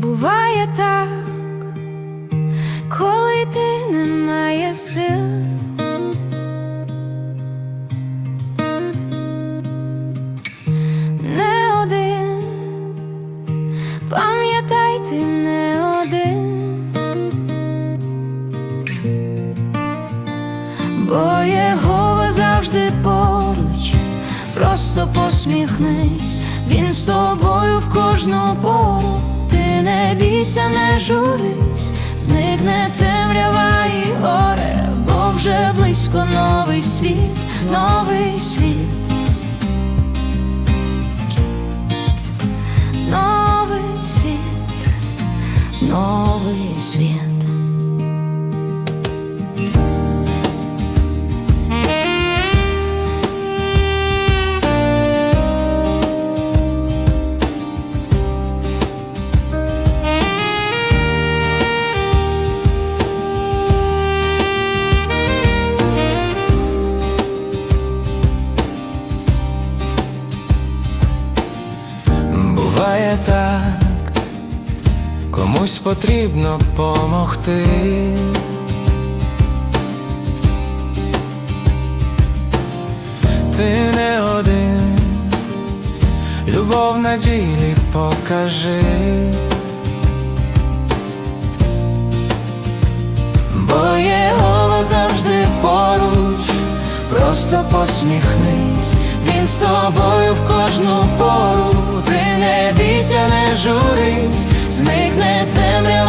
Буває так, коли ти не має сил, не один, пам'ятай ти не один, бо Єгова завжди поруч, просто посміхнись, він з тобою в кожну пору. Не бійся, не журись, зникне темрява і горе, бо вже близько новий світ, новий світ. Новий світ, новий світ. Буває так, комусь потрібно помогти. Ти не один, любов на покажи. Бо Єгова завжди поруч, просто посміхнись, він з тобою в темрява